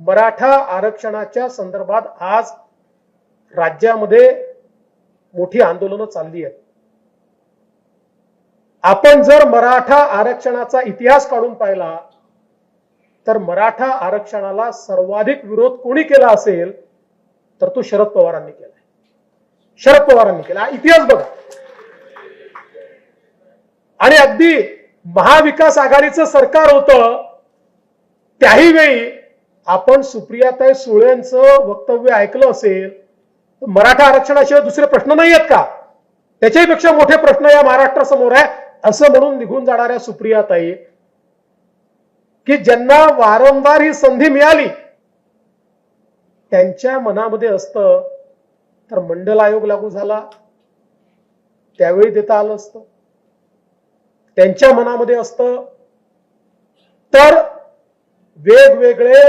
मराठा आरक्षणाच्या संदर्भात आज राज्यामध्ये मोठी आंदोलनं चालली आहेत. आपण जर मराठा आरक्षणाचा इतिहास काढून पाहिला तर मराठा आरक्षणाला सर्वाधिक विरोध कोणी केला असेल तर तो शरद पवारांनी केलाय शरद पवारांनी केला. इतिहास बघा. आणि अगदी महाविकास आघाडीचं सरकार होतं त्याही वेळी आपण सुप्रियाताई सुळेंचं वक्तव्य ऐकलं असेल तर मराठा आरक्षणाशिवाय दुसरे प्रश्न नाही आहेत का? त्याच्याही पेक्षा मोठे प्रश्न या महाराष्ट्रासमोर आहे असं म्हणून निघून जाणाऱ्या सुप्रियाताई की ज्यांना वारंवार ही संधी मिळाली त्यांच्या मनामध्ये असतं तर मंडल आयोग लागू झाला त्यावेळी देता आलं असतं. त्यांच्या मनामध्ये असतं तर वेगवेगळे